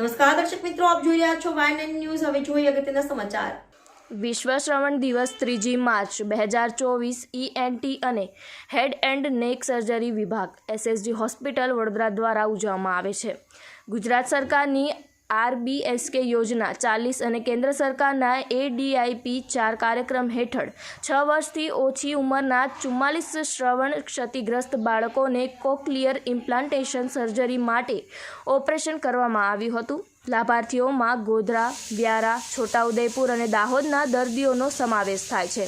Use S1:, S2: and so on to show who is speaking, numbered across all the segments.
S1: નમસ્કાર, દર્શક મિત્રો, આપ જોઈ રહ્યા છો વાય ન્યૂઝ હવે જોઈએ અગત્યના સમાચાર.
S2: વિશ્વ શ્રવણ દિવસ ત્રીજી માર્ચ, બે હજાર ચોવીસ ઈએનટી અને હેડ એન્ડ નેક સર્જરી વિભાગ એસએસજી હોસ્પિટલ વડોદરા દ્વારા ઉજવવામાં આવે છે. ગુજરાત સરકારની આરબીએસકે યોજના ચાલીસ અને કેન્દ્ર સરકારના એડીઆઈપી ચાર કાર્યક્રમ હેઠળ છ વર્ષથી ઓછી ઉંમરના ચુમ્માલીસ શ્રવણ ક્ષતિગ્રસ્ત બાળકોને કોકલિયર ઇમ્પ્લાન્ટેશન સર્જરી માટે ઓપરેશન કરવામાં આવ્યું હતું. લાભાર્થીઓમાં ગોધરા, વ્યારા, છોટાઉદેપુર અને દાહોદના દર્દીઓનો સમાવેશ થાય છે.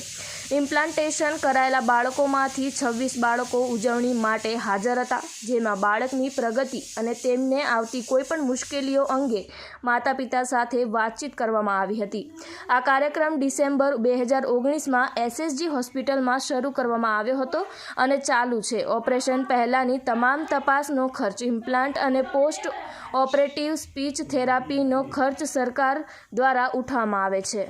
S2: ઇમ્પ્લાન્ટેશન કરાયેલા બાળકોમાંથી છવ્વીસ બાળકો ઉજવણી માટે હાજર હતા, જેમાં બાળકની પ્રગતિ અને તેમને આવતી કોઈપણ મુશ્કેલીઓ અંગે માતા પિતા સાથે વાતચીત કરવામાં આવી હતી. આ કાર્યક્રમ ડિસેમ્બર બે હજાર ઓગણીસમાં એસએસજી હોસ્પિટલમાં શરૂ કરવામાં આવ્યો હતો અને ચાલુ છે. ઓપરેશન પહેલાંની તમામ તપાસનો ખર્ચ ઇમ્પ્લાન્ટ અને પોસ્ટ ઓપરેટિવ સ્પીચ થેરાપીનો ખર્ચ સરકાર દ્વારા ઉઠાવવામાં આવે છે.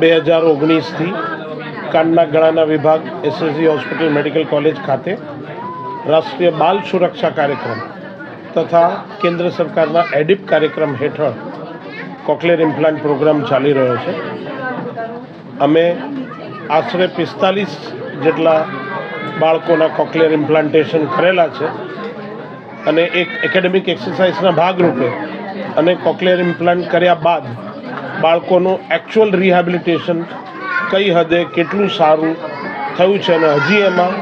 S3: બે હજાર ઓગણીસથી કાનના ગળાના વિભાગ એસએસજી હોસ્પિટલ મેડિકલ કોલેજ ખાતે રાષ્ટ્રીય બાલ સુરક્ષા કાર્યક્રમ તથા કેન્દ્ર સરકારના એડિપ કાર્યક્રમ હેઠળ કોકલેર ઇમ્પ્લાન્ટ પ્રોગ્રામ ચાલી રહ્યો છે. અમે આશરે પિસ્તાલીસ જેટલા બાળકોના કોકલેર ઇમ્પ્લાન્ટેશન કરેલા છે અને એક એકેડેમિક એક્સરસાઇઝના ભાગરૂપે અને કોકલેર ઇમ્પ્લાન્ટ કર્યા બાદ બાળકોનું એકચ્યુઅલ રિહેબિલિટેશન કઈ હદે કેટલું સારું થયું છે અને હજી એમાં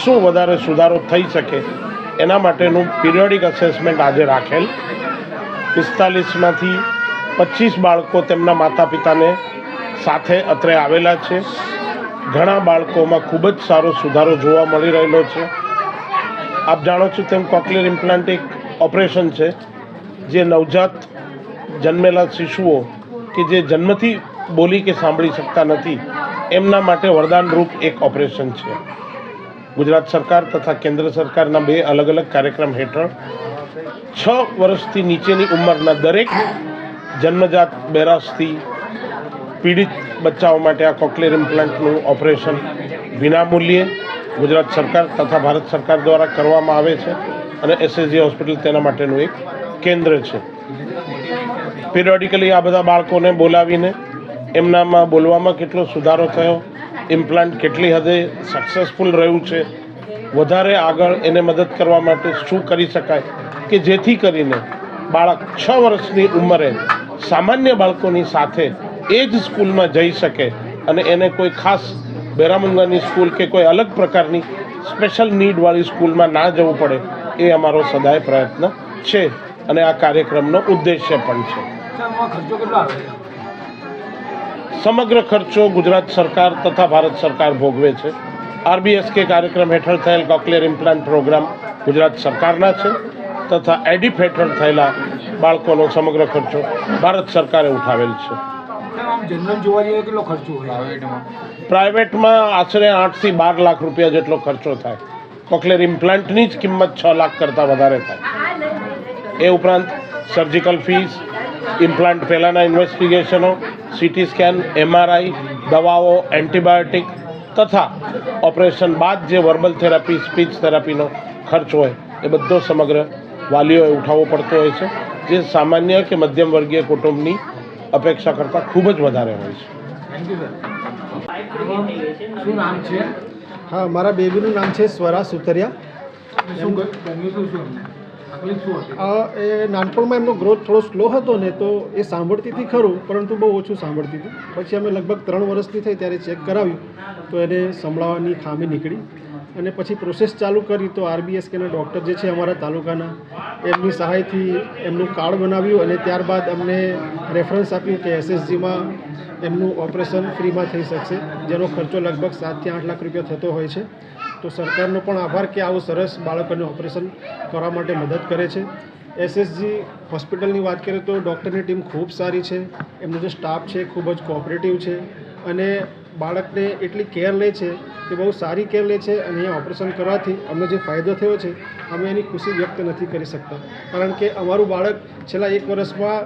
S3: શું વધારે સુધારો થઈ શકે, એના માટેનું પિરિયોડિક અસેસમેન્ટ આજે રાખેલ. પિસ્તાલીસમાંથી પચીસ બાળકો તેમના માતા પિતાને સાથે અત્રે આવેલા છે. ઘણા બાળકોમાં ખૂબ જ સારો સુધારો જોવા મળી રહેલો છે. આપ જાણો છો તેમ કોકલિયર ઇમ્પ્લાન્ટ એક ઓપરેશન છે, જે નવજાત જન્મેલા શિશુઓ કે જે જન્મથી બોલી કે સાંભળી શકતા નથી, એમના માટે વરદાનરૂપ એક ઓપરેશન છે. ગુજરાત સરકાર તથા કેન્દ્ર સરકારના બે અલગ અલગ કાર્યક્રમ હેઠળ છ વર્ષથી નીચેની ઉંમરના દરેક જન્મજાત બેરાસથી પીડિત બચ્ચાઓ માટે આ કોકલેર ઇમ્પ્લાન્ટનું ઓપરેશન વિનામૂલ્યે ગુજરાત સરકાર તથા ભારત સરકાર દ્વારા કરવામાં આવે છે અને એસએસજી હોસ્પિટલ તેના માટેનું એક કેન્દ્ર છે. પિરિયોડિકલી આ બધા બાળકોને બોલાવીને એમનામાં બોલવામાં કેટલો સુધારો થયો ઇમ્પ્લાન્ટ કેટલી હદે સક્સેસફુલ રહ્યું છે, વધારે આગળ એને મદદ કરવા માટે શું કરી શકાય કે જેથી કરીને બાળક છ વર્ષની ઉંમરે સામાન્ય બાળકોની સાથે એ જ સ્કૂલમાં જઈ શકે અને એને કોઈ ખાસ બેરામુંગાની સ્કૂલ કે કોઈ અલગ પ્રકારની સ્પેશિયલ નીડવાળી સ્કૂલમાં ના જવું પડે એ અમારો સદાય પ્રયત્ન છે. અને આ કાર્યક્રમનો ઉદ્દેશ્ય પણ છે. સમગ્ર ખર્ચો ગુજરાત સરકાર તથા ભારત સરકાર ભોગવે છે. આરબીએસકે કાર્યક્રમ હેઠળ થયેલ કોકલેર ઇમ્પ્લાન્ટ પ્રોગ્રામ ગુજરાત સરકારના છે તથા એડિફ હેઠળ થયેલા બાળકોનો સમગ્ર ખર્ચો ભારત સરકારે ઉઠાવેલ છે.
S4: સાહેબ આમ જનરલ જોવા જઈએ કેટલો ખર્ચો હોય? પ્રાઇવેટમાં.
S3: પ્રાઇવેટમાં આશરે આઠથી બાર લાખ રૂપિયા જેટલો ખર્ચો થાય. કોકલેર ઇમ્પ્લાન્ટની જ કિંમત છ લાખ કરતાં વધારે થાય. એ ઉપરાંત સર્જિકલ ફીસ ઇમ્પ્લાન્ટ પહેલાંના ઇન્વેસ્ટિગેશનો સીટી સ્કેન એમઆરઆઈ દવાઓ એન્ટીબાયોટિક તથા ઓપરેશન બાદ જે વર્બલ થેરાપી સ્પીચ થેરાપીનો ખર્ચ હોય એ બધો સમગ્ર વાલીઓએ ઉઠાવવો પડતો હોય છે જે સામાન્ય કે મધ્યમ વર્ગીય કુટુંબની અપેક્ષા કરતાં ખૂબ જ વધારે હોય છે.
S4: થેન્ક યુ સર શું નામ છે?
S5: હા મારા બેબીનું નામ છે સ્વરા સુતરિયા. એ નાનપણમાં એમનો ગ્રોથ થોડો સ્લો હતો ને તો એ સાંભળતી હતી ખરું, પરંતુ બહુ ઓછું સાંભળતી હતી પછી અમે લગભગ ત્રણ વર્ષની થઈ ત્યારે ચેક કરાવ્યું, તો એને સંભળાવાની ખામી નીકળી. અને પછી પ્રોસેસ ચાલુ કરી તો આરબીએસકેના ડૉક્ટર જે છે અમારા તાલુકાના, એમની સહાયથી એમનું કાર્ડ બનાવ્યું અને ત્યારબાદ અમને રેફરન્સ આપ્યું કે એસએસજીમાં એમનું ઓપરેશન ફ્રીમાં થઈ શકશે, જેનો ખર્ચો લગભગ સાતથી આઠ લાખ રૂપિયા થતો હોય છે. તો સરકારનો પણ આભાર કે આવું સરસ બાળકોને ઓપરેશન કરવા માટે મદદ કરે છે. એસએસજી હોસ્પિટલની વાત કરીએ તો ડૉક્ટરની ટીમ ખૂબ સારી છે. એમનો જે સ્ટાફ છે ખૂબ જ કોઓપરેટિવ છે અને બાળકને એટલી કેર લે છે કે બહુ સારી કેર લે છે અને અહીંયા ઓપરેશન કરવાથી અમને જે ફાયદો થયો છે, અમે એની ખુશી વ્યક્ત નથી કરી શકતા. કારણ કે અમારું બાળક છેલ્લા એક વર્ષમાં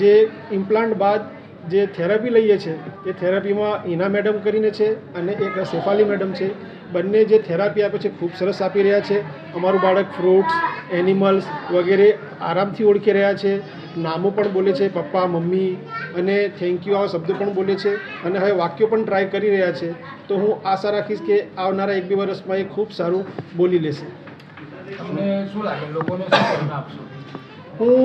S5: જે ઇમ્પ્લાન્ટ બાદ જે થેરાપી લઈએ છે, એ થેરાપીમાં ઈના મેડમ કરીને છે અને એક શેફાલી મેડમ છે. બંને જે થેરાપી આપે છે, ખૂબ સરસ આપી રહ્યા છે. અમારું બાળક ફ્રૂટ્સ એનિમલ્સ વગેરે આરામથી ઓળખી રહ્યા છે. નામો પણ બોલે છે, પપ્પા, મમ્મી અને થેન્ક યુ આવા શબ્દો પણ બોલે છે અને હવે વાક્યો પણ ટ્રાય કરી રહ્યા છે. તો હું આશા રાખીશ કે આવનારા એક બે વર્ષમાં એ ખૂબ સારું બોલી લેશે.
S4: શું લાગે? લોકોને
S5: હું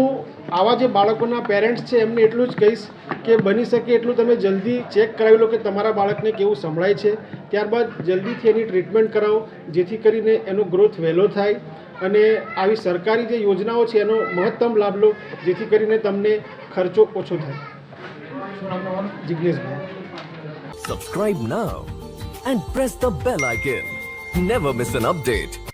S5: આવા જે બાળકોના પેરેન્ટ્સ છે, એમને એટલું જ કહીશ કે બની શકે એટલું તમે જલ્દી ચેક કરાવી લો કે તમારા બાળકને કેવું સંભળાય છે. ત્યારબાદ જલ્દીથી એની ટ્રીટમેન્ટ કરાવો, જેથી કરીને એનો ગ્રોથ વહેલો થાય અને આવી સરકારી જે યોજનાઓ છે, એનો મહત્તમ લાભ લો, જેથી કરીને તમને ખર્ચો ઓછો થાય. જિજ્ઞેશભાઈ
S6: Subscribe now and press the bell icon never miss an update.